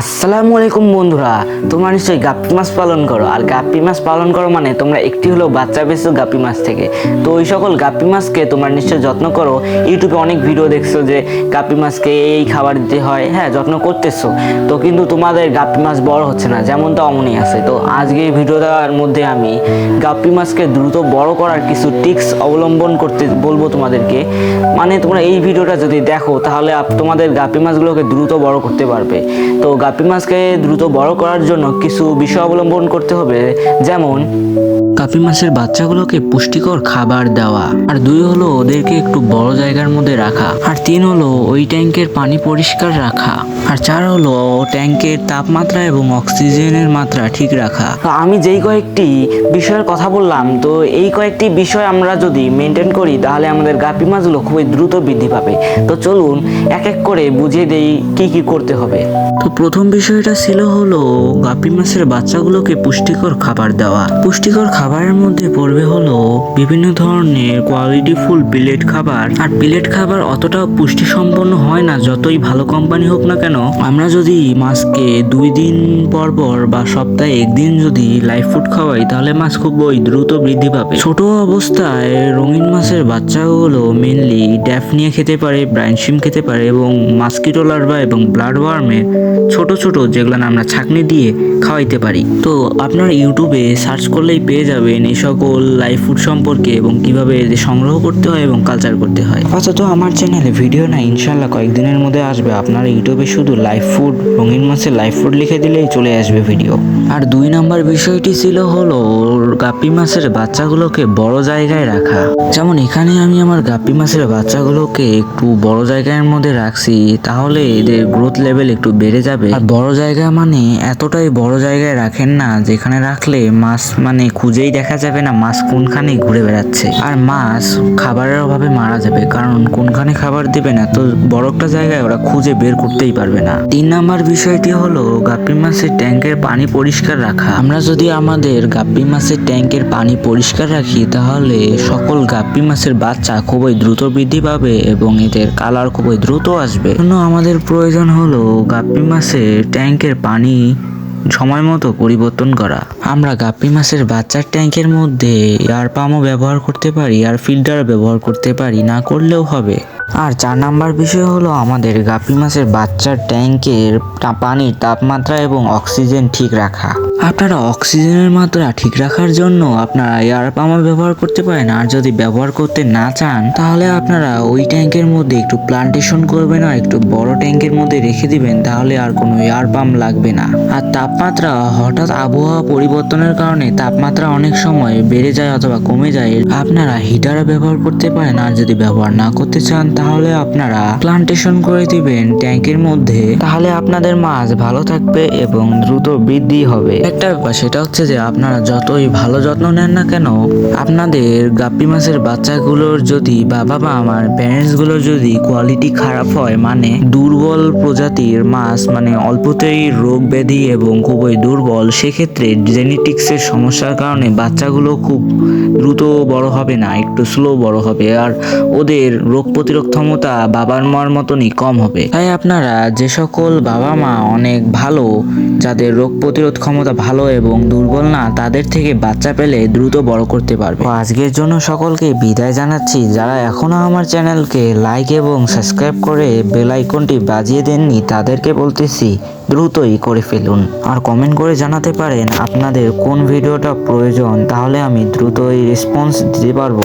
আসসালামু আলাইকুম বন্ধুরা, তোমরা নিশ্চয়ই গাপ্পি মাছ পালন করো। আর গাপ্পি মাছ পালন করো মানে তোমরা একটি হলো বাচ্চা পেয়েছ গাপ্পি মাছ থেকে। তো ওই সকল গাপ্পি মাছকে তোমরা নিশ্চয়ই যত্ন করো। ইউটিউবে অনেক ভিডিও দেখছ যে গাপ্পি মাছকে এই খাবার দিতে হয় হ্যাঁ যত্ন করতেছো। তো কিন্তু তোমাদের গাপ্পি মাছ বড় হচ্ছে না যেমন তো অমনই আছে। তো আজকে এই ভিডিওটার মধ্যে আমি গাপ্পি মাছকে দ্রুত বড় করার কিছু টিক্স অবলম্বন করতে বলব তোমাদেরকে। মানে তোমরা এই ভিডিওটা যদি দেখো, তাহলে তোমাদের গাপ্পি মাছগুলোকে দ্রুত বড় করতে পারবে। তো গাপ্পি মাছকে দ্রুত বড় করার জন্য কিছু বিষয় অবলম্বন করতে হবে, যেমন গাপ্পি মাছের বাচ্চাগুলোকে পুষ্টিকর খাবার দেওয়া, আর দুই হলো ওদেরকে একটু বড় জায়গার মধ্যে রাখা, আর তিন হলো ওই ট্যাঙ্কের পানি পরিষ্কার রাখা, আর চার হলো ট্যাঙ্কের তাপমাত্রা এবং অক্সিজেনের মাত্রা ঠিক রাখা। আমি যেই কয়েকটি বিষয়ের কথা বললাম, তো এই কয়েকটি বিষয় আমরা যদি মেনটেন করি, তাহলে আমাদের গাপি মাছগুলো খুবই দ্রুত বৃদ্ধি পাবে। তো চলুন এক এক করে বুঝিয়ে দেই কি কি করতে হবে। তো প্রথম বিষয়টা ছিল হলো গাপ্পি মাছের বাচ্চাগুলোকে পুষ্টিকর খাবার দেওয়া। পুষ্টিকর খাবারের মধ্যে পড়বে হলো বিভিন্ন ধরনের কোয়ালিটি ফুল প্লেট খাবার। আর প্লেট খাবার অতটা পুষ্টি সম্পন্ন হয় না যতই ভালো কোম্পানি হোক না কেন। আমরা যদি মাছকে দুই দিন পর পর বা সপ্তাহে একদিন যদি লাইফ ফুড খাওয়াই, তাহলে মাছ খুব ওই দ্রুত বৃদ্ধি পাবে। ছোট অবস্থায় রঙিন মাছের বাচ্চাগুলো মেনলি ড্যাফনিয়া খেতে পারে ব্রাইন শিম খেতে পারে এবং মাস্কিটো লার্ভা এবং ব্লাড ওয়ার্মের ছোট ছোট যেগুলো আমরা ছাকনি দিয়ে খাওয়াইতে পারি। তো আপনারা ইউটিউবে সার্চ করলেই পেয়ে যাবেন এই সকল লাইফ ফুড সম্পর্কে এবং কীভাবে এদের সংগ্রহ করতে হয় এবং কালচার করতে হয়। আপাতত আমার চ্যানেলে ভিডিও না ইনশাল্লাহ কয়েকদিনের মধ্যে আসবে। আপনারা ইউটিউবে শুধু লাইফ ফুড রঙিন মাছের লাইফ ফুড লিখে দিলেই চলে আসবে ভিডিও আর দুই নম্বর বিষয়টি ছিল হলো গাপ্পি মাছের বাচ্চাগুলোকে বড় জায়গায় রাখা। যেমন এখানে আমি আমার গাপ্পি মাছের বাচ্চাগুলোকে একটু বড় জায়গার মধ্যে রাখছি, তাহলে এদের গ্রোথ লেভেল একটু বেড়ে যাবে। আর বড় জায়গা মানে এতটাই বড় জায়গায় রাখেন না, যেখানে রাখলে মাছ মানে খুঁজেই দেখা যাবে না মাছ কোনখানে ঘুরে বেড়াচ্ছে। আর মাছ খাবারের অভাবে মারা যাবে, কারণ কোনখানে খাবার দেবে না, তো বড় একটা জায়গায় ওরা খুঁজে বের করতেই পারবে না। তিন নাম্বার বিষয়টি হলো গাপ্পি মাছের ট্যাঙ্কের পানি পরিষ্কার রাখা। আমরা যদি আমাদের গাপ্পি মাছের ট্যাঙ্কের পানি পরিষ্কার রাখি, তাহলে সকল গাপ্পি মাছের বাচ্চা খুবই দ্রুত বৃদ্ধি পাবে এবং এদের কালার খুবই দ্রুত আসবে। আমাদের প্রয়োজন হলো গাপ্পি মাছের ট্যাঙ্কের পানি সময় মতো পরিবর্তন করা। আমরা গাপ্পি মাছের বাচ্চার ট্যাঙ্কের মধ্যে এয়ার পাম্পও ব্যবহার করতে পারি আর ফিল্টার ব্যবহার করতে পারি, না করলেও হবে। আর চার নাম্বার বিষয় হলো আমাদের গাপ্পি মাছের বাচ্চার ট্যাঙ্কের পানির তাপমাত্রা এবং অক্সিজেন ঠিক রাখা। আপনারা অক্সিজেনের মাত্রা ঠিক রাখার জন্য আপনারা এয়ার পাম্প ব্যবহার করতে পারেন। আর যদি ব্যবহার করতে না চান, তাহলে আপনারা ওই ট্যাঙ্কের মধ্যে একটু প্লান্টেশন করবেন আর একটু বড় ট্যাঙ্কের মধ্যে রেখে দিবেন, তাহলে আর কোনো এয়ার পাম্প লাগবে না। আর তাপমাত্রা হঠাৎ আবহাওয়া পরিবর্তনের কারণে তাপমাত্রা অনেক সময় বেড়ে যায় অথবা কমে যায়। আপনারা হিটার ব্যবহার করতে পারেন, আর যদি ব্যবহার না করতে চান, তাহলে আপনারা প্লান্টেশন করে দিবেন ট্যাঙ্কের মধ্যে। তাহলে আপনাদের মাছ ভালো থাকবে এবং দ্রুত বৃদ্ধি হবে। একটা ব্যাপার, সেটা হচ্ছে যে আপনারা যতই ভালো যত্ন নেন না কেন, আপনাদের গাপ্পি মাছের বাচ্চাগুলোর যদি, বাবা মা আমার প্যারেন্টসগুলোর যদি কোয়ালিটি খারাপ হয় মানে দুর্বল প্রজাতির মাছ মানে অল্পতেই রোগ ব্যাধি এবং খুবই দুর্বল, সেক্ষেত্রে জেনেটিক্সের সমস্যার কারণে বাচ্চাগুলো খুব দ্রুত বড় হবে না, একটু স্লো বড় হবে, আর ওদের রোগ প্রতিরোধ ক্ষমতা বাবার মার মতনই কম হবে। তাই আপনারা যে সকল বাবা মা অনেক ভালো, যাদের রোগ প্রতিরোধ ক্ষমতা ভালো এবং দুর্বল না, তাদের থেকে বাচ্চা পেলে দ্রুত বড় করতে পারবে। আজকের জন্য সকলকে বিদায় জানাচ্ছি। যারা এখনও আমার চ্যানেলকে লাইক এবং সাবস্ক্রাইব করে বেল আইকনটি বাজিয়ে দেননি, তাদেরকে বলতেছি দ্রুতই করে ফেলুন। আর কমেন্ট করে জানাতে পারেন আপনাদের কোন ভিডিওটা প্রয়োজন, তাহলে আমি দ্রুতই রেসপন্স দিতে পারব।